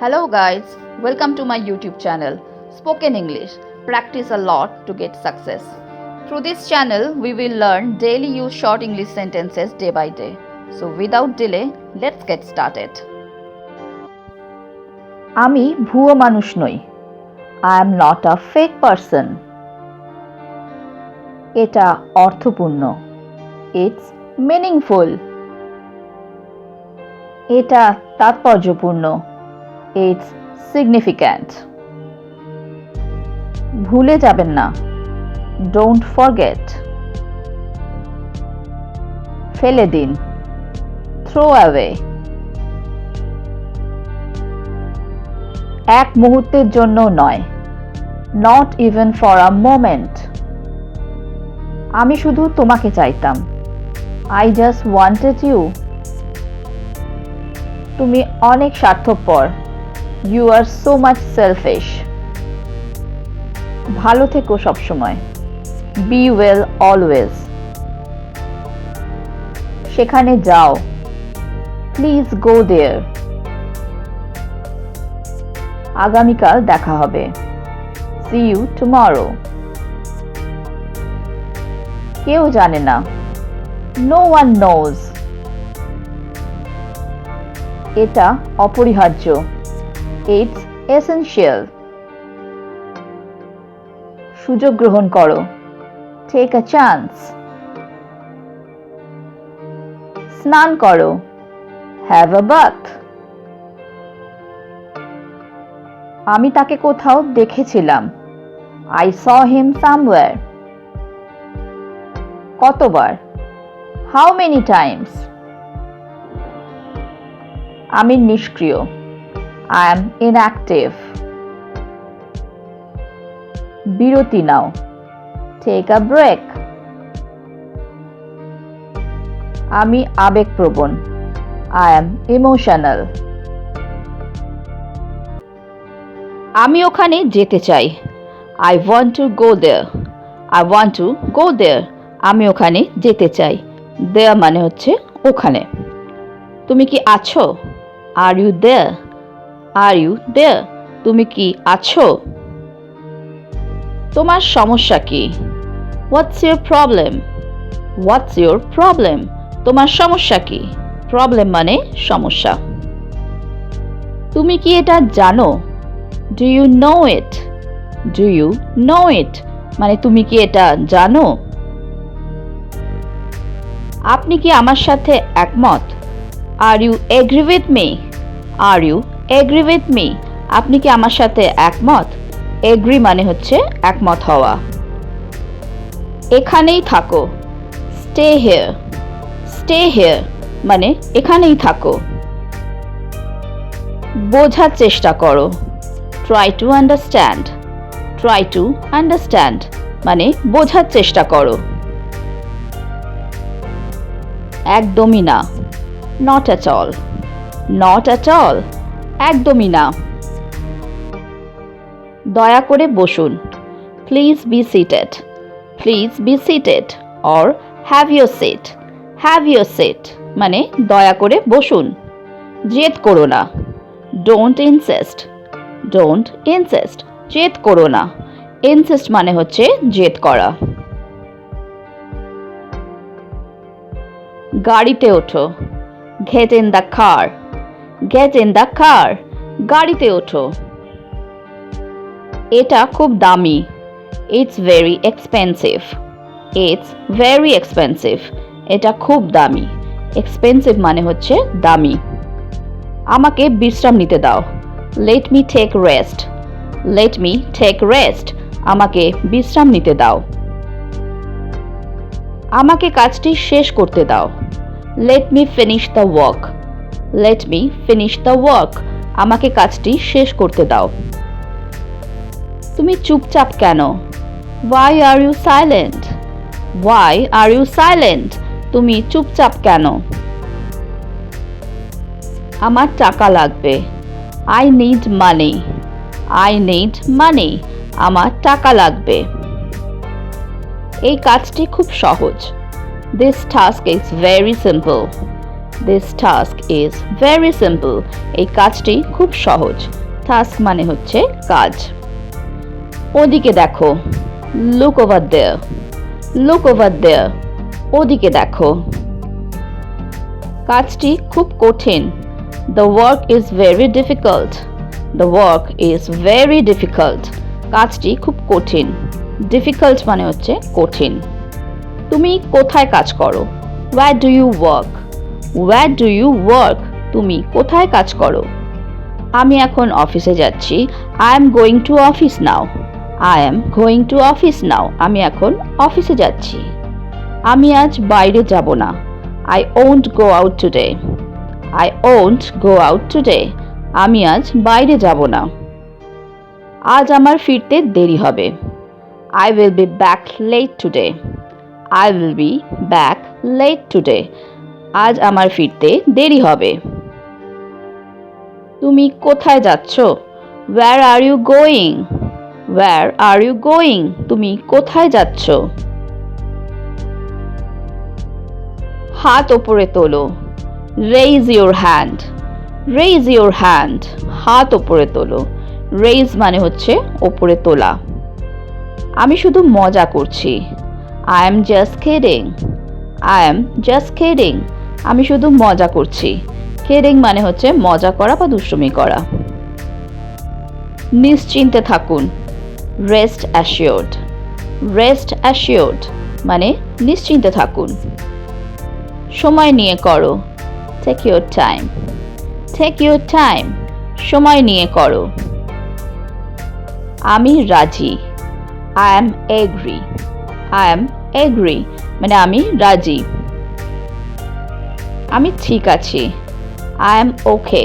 Hello, guys. Welcome to my YouTube channel, Spoken English. Practice a lot to get success. Through this channel, we will learn daily use short English sentences day by day. So, without delay, let's get started. আমি ভুয়ো মানুষ নই I am not a fake person এটা অর্থপূর্ণ it's meaningful এটা তাৎপর্যপূর্ণ it's significant ভুলে যাবেন না। ডোন্ট ফরগেট ফেলে দিন। থ্রো অ্যাওয়ে এক মুহূর্তের জন্য নয়। Not even for a moment আমি শুধু তোমাকে চাইতাম। আই জাস্ট ওয়ান্টেড ইউ তুমি অনেক স্বার্থপর you are so much selfish ভালো থেকো সবসময়। বি ওয়েল অলওয়েজ সেখানে যাও। প্লিজ গো দেয়ার আগামীকাল দেখা হবে। সি ইউ টুমরো কেউ জানে না। নো ওয়ান নোজ এটা অপরিহার্য। ইটস এসেনশিয়াল সুযোগ গ্রহণ করো। টেক আ চান্স স্নান করো। হ্যাভ আ বাথ আমি তাকে কোথাও দেখেছিলাম। আই স হিম সামওয়্যার কতবার? হাউ মেনি টাইমস আমি নিষ্ক্রিয়। আই এম ইনঅ্যাক্টিভ বিরতি নাও। টেক আ ব্রেক আমি আবেগপ্রবণ। আই এম ইমোশনাল আমি ওখানে যেতে চাই। I want to go there I want to go there আমি ওখানে যেতে চাই। দেয়া মানে হচ্ছে ওখানে। তুমি কি আছো? Are you there are you there তুমি কি আছো? তোমার সমস্যা কি? What's your problem what's your problem তোমার সমস্যা কি? প্রবলেম মানে সমস্যা। তুমি কি এটা জানো? Do you know it do you know it মানে তুমি কি এটা জানো? আপনি কি আমার সাথে একমত? Are you agree with me are you agree with me আপনি কি আমার সাথে একমত? এগ্রি মানে হচ্ছে একমত হওয়া। এখানেই থাকো। স্টে হেয়ার স্টে হেয়ার মানে এখানেই থাকো। বোঝার চেষ্টা করো। Try to understand try to understand মানে বোঝার চেষ্টা করো। একদমই না। Not at all not at all একদমই না। দয়া করে বসুন। Please be seated please be seated or have your seat have your seat মানে দয়া করে বসুন। জেদ করো না। ডোন্ট ইনসেস্ট ডোন্ট ইনসেস্ট জেদ করো না। ইনসেস্ট মানে হচ্ছে জেদ করা। গাড়িতে ওঠো। Get in the car get in the car গাড়িতে ওঠো। এটা খুব দামি। It's very expensive it's very expensive এটা খুব দামি। এক্সপেন্সিভ মানে হচ্ছে দামি। আমাকে বিশ্রাম নিতে দাও। Let me take rest let me take rest আমাকে বিশ্রাম নিতে দাও। আমাকে কাজটি শেষ করতে দাও। Let me finish the work let me finish the work আমাকে কাজটি শেষ করতে দাও। তুমি চুপচাপ কেন? Why are you silent why are you silent তুমি চুপচাপ কেন? আমার টাকা লাগবে। I need money I need money আমার টাকা লাগবে। এই কাজটি খুব সহজ। This task is very simple this task is very simple এই কাজটি খুব সহজ। টাস্ক মানে হচ্ছে কাজ। ওদিকে দেখো। Look over there look over there ওদিকে দেখো। কাজটি খুব কঠিন। The work is very difficult the work is very difficult কাজটি খুব কঠিন। ডিফিকাল্ট মানে হচ্ছে কঠিন। তুমি কোথায় কাজ করো? Where do you work where do you work তুমি কোথায় কাজ করো? আমি এখন অফিসে যাচ্ছি। I am going to office now I am going to office now আমি এখন অফিসে যাচ্ছি। আমি আজ বাইরে যাব না। I won't go out today I won't go out today আমি আজ বাইরে যাব না। আজ আমার ফিরতে দেরি হবে। I will be back late today I will be back late today আজ আমার ফিরতে দেরি হবে। তুমি কোথায় যাচ্ছ? Where are you going where are you going তুমি কোথায় যাচ্ছ? হাত ওপরে তোলো। Raise your hand raise your hand হাত ওপরে তোলো। রেইজ মানে হচ্ছে ওপরে তোলা। আমি শুধু মজা করছি। I am just kidding I am just kidding আমি শুধু মজা করছি। খেডিং মানে হচ্ছে মজা করা বা দুষ্টুমি করা। নিশ্চিন্তে থাকুন। রেস্ট অ্যাসিওর্ড রেস্ট অ্যাসিওর্ড মানে নিশ্চিন্তে থাকুন। সময় নিয়ে করো। Take your time take your time সময় নিয়ে করো। আমি রাজি। I am agree I am agree মানে আমি রাজি। আমি ঠিক আছি। I am okay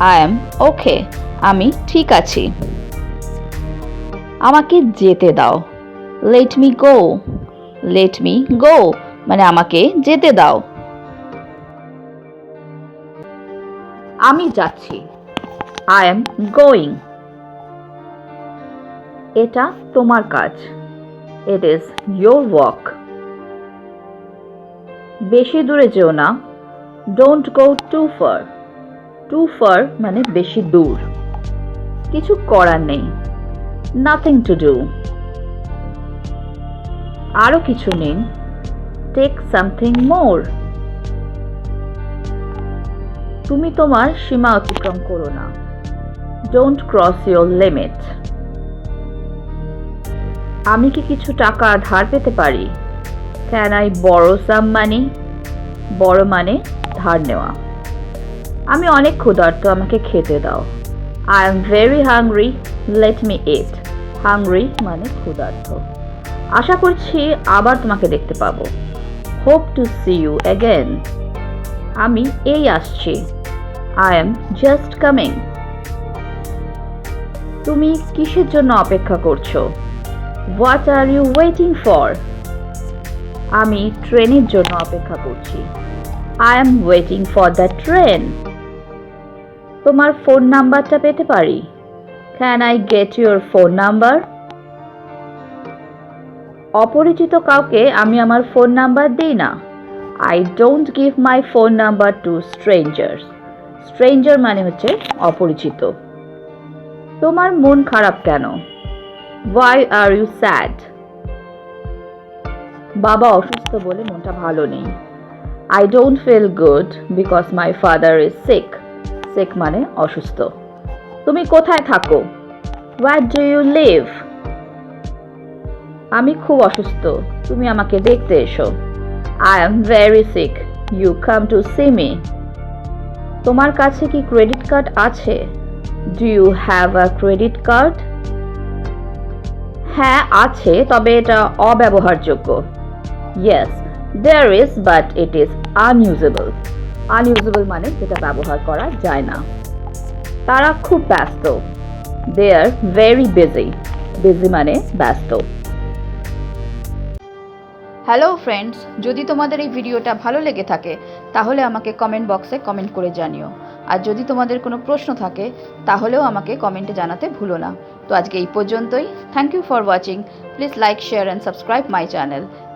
I am okay আমি ঠিক আছি। আমাকে যেতে দাও। Let me go let me go মানে আমাকে যেতে দাও। আমি যাচ্ছি। আই এম গোয়িং এটা তোমার কাজ। ইট ইজ ইয়োর ওয়ার্ক বেশি দূরে যেও না। Don't go too far too far মানে বেশি দূর। কিছু করার নেই। নাথিং টু ডু আরও কিছু নিন। টেক সামথিং মোর তুমি তোমার সীমা অতিক্রম করো না। ডোন্ট ক্রস ইয়োর লিমিট আমি কি কিছু টাকা ধার পেতে পারি? ক্যান আই বড় সাম মানি বড় মানে? ধার নেওয়া। আমি অনেক ক্ষুধার্ত, আমাকে খেতে দাও। I am very hungry let me eat hungry মানে ক্ষুধার্ত। আশা করছি আবার তোমাকে দেখতে পাবো। Hope to see you again আমি এই আসছি। আই এম জাস্ট কামিং তুমি কিসের জন্য অপেক্ষা করছ? What are you waiting for আমি ট্রেনের জন্য অপেক্ষা করছি। I am waiting for the train তোমার ফোন নাম্বারটা পেতে পারি? Can I get your phone number অপরিচিত কাউকে আমি আমার ফোন নাম্বার দিই না। I don't give my phone number to strangers stranger মানে হচ্ছে অপরিচিত। তোমার মন খারাপ কেন? ওয়াই আর ইউ স্যাড বাবা অসুস্থ বলে মনটা ভালো নেই। I don't feel good because my father is sick sick মানে অসুস্থ। তুমি কোথায় থাকো? হোয়াট ডু ইউ লিভ আমি খুব অসুস্থ। তুমি আমাকে দেখতে এসো। I am very sick you come to see me তোমার কাছে কি ক্রেডিট কার্ড আছে? Do you have a credit card হ্যাঁ আছে, তবে এটা অব্যবহারযোগ্য। Yes there is but it is unusable unusable মানে যেটা ব্যবহার করা যায় না। তারা খুব ব্যস্ত। They are very busy busy মানে ব্যস্ত। হ্যালো ফ্রেন্ডস যদি তোমাদের এই ভিডিওটা ভালো লেগে থাকে, তাহলে আমাকে কমেন্ট বক্সে কমেন্ট করে জানিও। আর যদি তোমাদের কোনো প্রশ্ন থাকে, তাহলেও আমাকে কমেন্টে জানাতে ভুলো না। তো আজকে এই পর্যন্তই। Thank you for watching please like share and subscribe my channel